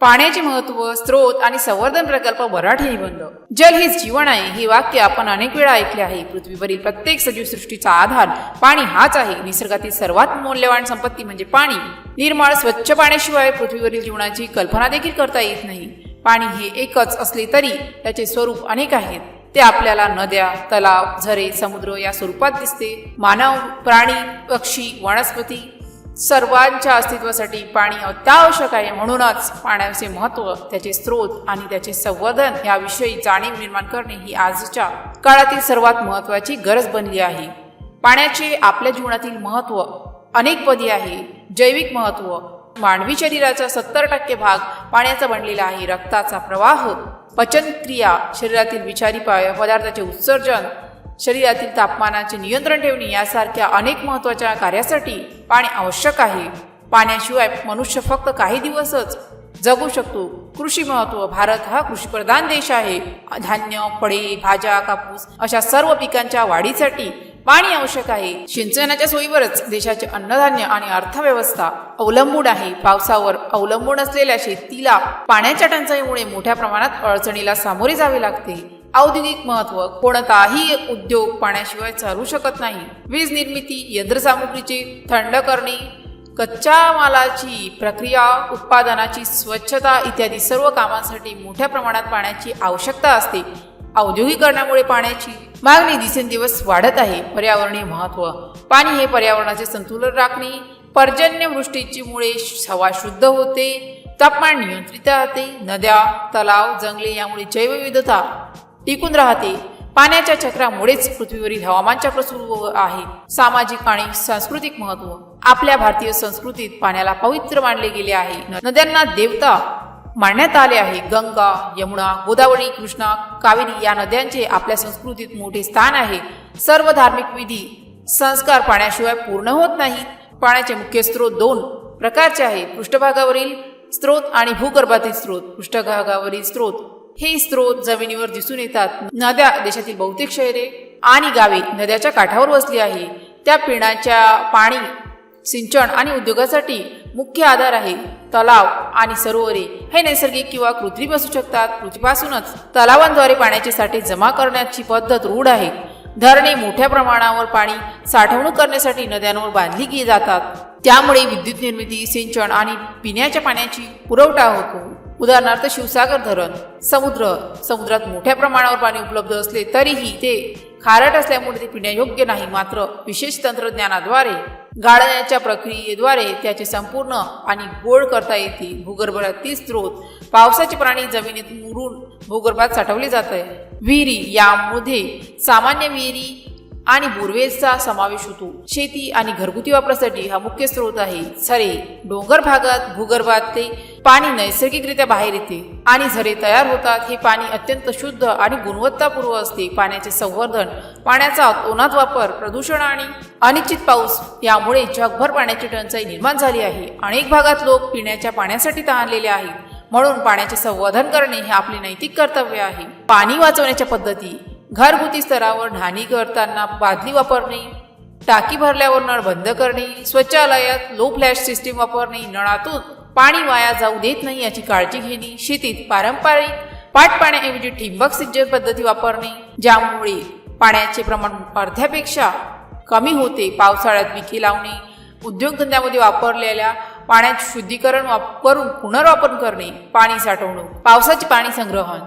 पाण्याचे महत्त्व स्रोत आणि संवर्धन प्रकल्प मराठी निबंध जल हेच जीवन आहे हे वाक्य आपण अनेक वेळा ऐकले आहे. पृथ्वीवरील प्रत्येक सजीव सृष्टीचा आधार पाणी हाच आहे. निसर्गातील सर्वात मौल्यवान संपत्ती म्हणजे पाणी. निर्मळ स्वच्छ पाण्याशिवाय पृथ्वीवरील जीवनाची कल्पना देखील करता येत नाही. पाणी हे एकच असले तरी त्याचे स्वरूप अनेक आहेत. ते आपल्याला नद्या तलाव झरे समुद्र या स्वरूपात दिसते. मानव प्राणी पक्षी वनस्पती सर्वांच्या अस्तित्वासाठी पाणी अत्यावश्यक आहे म्हणूनच पाण्याचे महत्त्व त्याचे स्रोत आणि त्याचे संवर्धन याविषयी जाणीव निर्माण करणे ही आजच्या काळातील सर्वात महत्त्वाची गरज बनली आहे. पाण्याचे आपल्या जीवनातील महत्त्व अनेक पदी आहे. जैविक महत्त्व मानवी शरीराचा सत्तर टक्के भाग पाण्याचा बनलेला आहे. रक्ताचा प्रवाह पचनक्रिया शरीरातील विचारी पदार्थाचे उत्सर्जन शरीरातील तापमानाचे नियंत्रण ठेवणे यासारख्या अनेक महत्त्वाच्या कार्यासाठी पाणी आवश्यक आहे. पाण्याशिवाय मनुष्य फक्त काही दिवसच जगू शकतो. कृषी महत्त्व भारत हा कृषीप्रधान देश आहे. धान्य फळे भाज्या कापूस अशा सर्व पिकांच्या वाढीसाठी पाणी आवश्यक आहे. सिंचनाच्या सोयीवरच देशाचे अन्नधान्य आणि अर्थव्यवस्था अवलंबून आहे. पावसावर अवलंबून असलेल्या शेतीला पाण्याच्या टंचाईमुळे मोठ्या प्रमाणात अडचणीला सामोरे जावे लागते. औद्योगिक महत्त्व कोणताही उद्योग पाण्याशिवाय चालू शकत नाही. वीज निर्मिती यंत्रसामुग्रीचे थंड करणे कच्च्या मालाची प्रक्रिया उत्पादनाची स्वच्छता इत्यादी सर्व कामांसाठी मोठ्या प्रमाणात पाण्याची आवश्यकता असते. औद्योगिकरणामुळे पाण्याची मागणी दिवसेंदिवस वाढत आहे. पर्यावरणीय महत्त्व. पाणी हे पर्यावरणाचे संतुलन राखणे पर्जन्यवृष्टीची मुळे हवा शुद्ध होते तापमान नियंत्रित राहते नद्या तलाव जंगले यामुळे जैवविविधता टिकून राहते पाण्याच्या चक्रामुळेच पृथ्वीवरील हवामान चक्र सुरू आहे. सामाजिक आणि सांस्कृतिक महत्त्व. आपल्या भारतीय संस्कृतीत पाण्याला पवित्र मानले गेले आहे. नद्यांना देवता मानण्यात आले आहे. गंगा यमुना गोदावरी कृष्णा कावेरी या नद्यांचे आपल्या संस्कृतीत मोठे स्थान आहे. सर्व धार्मिक विधी संस्कार पाण्याशिवाय पूर्ण होत नाहीत. पाण्याचे मुख्य स्रोत दोन प्रकारचे आहे. पृष्ठभागावरील स्रोत आणि भूगर्भातील स्रोत. पृष्ठभागावरील स्रोत हे स्रोत जमिनीवर दिसून येतात. नद्या देशातील बहुतेक शहरे आणि गावे नद्याच्या काठावर वसली आहे. त्या पिण्याच्या पाणी सिंचन आणि उद्योगासाठी मुख्य आधार आहे. तलाव आणि सरोवरे हे नैसर्गिक किंवा कृत्रिम असू शकतात. पृथ्वीपासूनच तलावांद्वारे पाण्याचे साठे जमा करण्याची पद्धत रूढ आहे. धरणे मोठ्या प्रमाणावर पाणी साठवणूक करण्यासाठी नद्यांवर बांधली गेली जातात. त्यामुळे विद्युत निर्मिती सिंचन आणि पिण्याच्या पाण्याची पुरवठा होतो. उदाहरणार्थ शिवसागर धरण समुद्र समुद्रात मोठ्या प्रमाणावर पाणी उपलब्ध असले तरीही ते खारट असल्यामुळे ते पिण्यायोग्य नाही मात्र विशेष तंत्रज्ञानाद्वारे गाळण्याच्या प्रक्रियेद्वारे त्याचे संपूर्ण आणि गोड करता येते भूगर्भातील स्रोत पावसाचे प्राणी जमिनीत मुरून भूगर्भात साठवले जात आहे. विहिरी यामध्ये सामान्य विहिरी आणि बोरवेलचा समावेश होतो. शेती आणि घरगुती वापरासाठी हा मुख्य स्रोत आहे. झरे डोंगर भागात भूगर्भात ते पाणी नैसर्गिकरित्या बाहेर येते आणि झरे तयार होतात. हे पाणी अत्यंत शुद्ध आणि गुणवत्तापूर्व असते. पाण्याचे संवर्धन पाण्याचा अतोनात वापर प्रदूषण आणि अनिश्चित पाऊस यामुळे जगभर पाण्याची टंचाई निर्माण झाली आहे. अनेक भागात लोक पिण्याच्या पाण्यासाठी तहानलेले आहेत. म्हणून पाण्याचे संवर्धन करणे हे आपले नैतिक कर्तव्य आहे. पाणी वाचवण्याच्या पद्धती घरगुती स्तरावर ढाणी करताना बादली वापरणे टाकी भरल्यावर नळ बंद करणे स्वच्छालयात लो फ्लॅश सिस्टीम वापरणे नळातून पाणी वाया जाऊ देत नाही याची काळजी घेणे शेतीत पारंपरिक पाटपाण्याऐवजी ठिंबक सिंचन पद्धती वापरणे ज्यामुळे पाण्याचे प्रमाण अर्ध्यापेक्षा कमी होते पावसाळ्यात पिके लावणे उद्योगधंद्यामध्ये वापरलेल्या पाण्याचे शुद्धीकरण वापरून पुनर्वापर करणे पाणी साठवणूक पावसाचे पाणी संग्रहण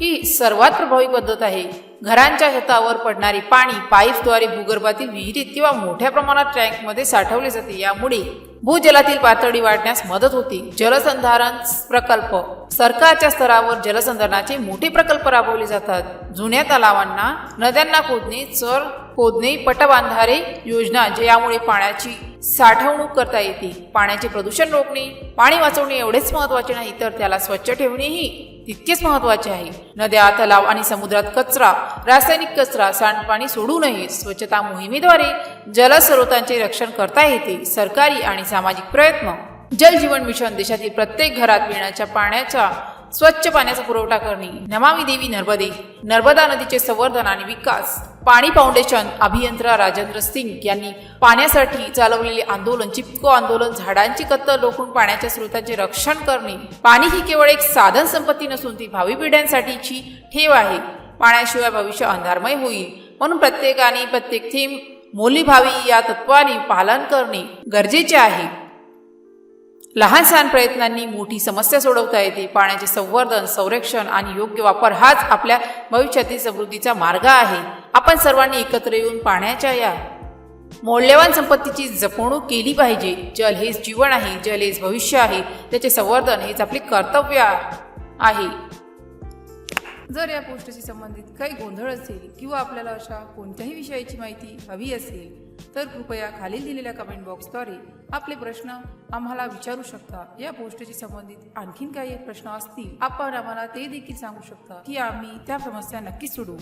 ही सर्वात प्रभावी पद्धत आहे. घरांच्या छतावर पडणारे पाणी पाईप्सद्वारे भूगर्भातील विहिरीत किंवा मोठ्या प्रमाणात टँकमध्ये साठवले जाते. यामुळे भूजलातील पातळी वाढण्यास मदत होते. जलसंधारण प्रकल्प. सरकारच्या स्तरावर जलसंधारणाचे मोठे प्रकल्प राबवले जातात. जुन्या तलावांना नद्यांना खोदणे चर खोदणे पटबांधारे योजना जे यामुळे पाण्याची साठवणूक करता येते. पाण्याचे प्रदूषण रोखणे पाणी वाचवणे एवढेच महत्त्वाचे नाही तर त्याला स्वच्छ ठेवणेही तितकेच महत्त्वाचे आहे. नद्या तलाव आणि समुद्रात कचरा रासायनिक कचरा सांडपाणी सोडू नये. स्वच्छता मोहिमेद्वारे जलस्रोतांचे रक्षण करता येते. सरकारी आणि सामाजिक प्रयत्न. जल जीवन मिशन देशातील प्रत्येक घरात पिण्याच्या पाण्याच्या स्वच्छ पाण्याचा पुरवठा करणे. नमामी देवी नर्मदे. नर्मदा नदीचे संवर्धन आणि विकास. पाणी फाउंडेशन अभियंता राजेंद्र सिंग यांनी पाण्यासाठी चालवलेले आंदोलन चिपको आंदोलन झाडांची कत्तल रोखून पाण्याच्या स्रोतांचे रक्षण करणे. पाणी ही केवळ एक साधन संपत्ती नसून ती भावी पिढ्यांसाठीची ठेव आहे. पाण्याशिवाय भविष्य अंधारमय होईल. म्हणून प्रत्येकाने प्रत्येक थेंब मोली भावी या तत्वाने पालन करणे गरजेचे आहे. लहान सहान प्रयत्नांनी मोठी समस्या सोडवता येते. पाण्याचे संवर्धन संरक्षण आणि योग्य वापर हाच आपल्या भविष्यातील समृद्धीचा मार्ग आहे. आपण सर्वांनी एकत्र येऊन पाण्याच्या या मौल्यवान संपत्तीची जपणूक केली पाहिजे. जल हेच जीवन आहे जल हेच भविष्य आहे. त्याचे संवर्धन हेच आपले कर्तव्य आहे. जर या पोस्टशी संबंधित काही गोंधळ असेल किंवा आपल्याला अशा कोणत्याही विषयाची माहिती हवी असेल तर कृपया खालील दिलेल्या कमेंट बॉक्सद्वारे आपले प्रश्न आम्हाला विचारू शकता. या पोस्टशी संबंधित आणखीन काही प्रश्न असतील आपण आम्हाला ते देखील सांगू शकता की आम्ही त्या समस्या नक्कीच सोडवू.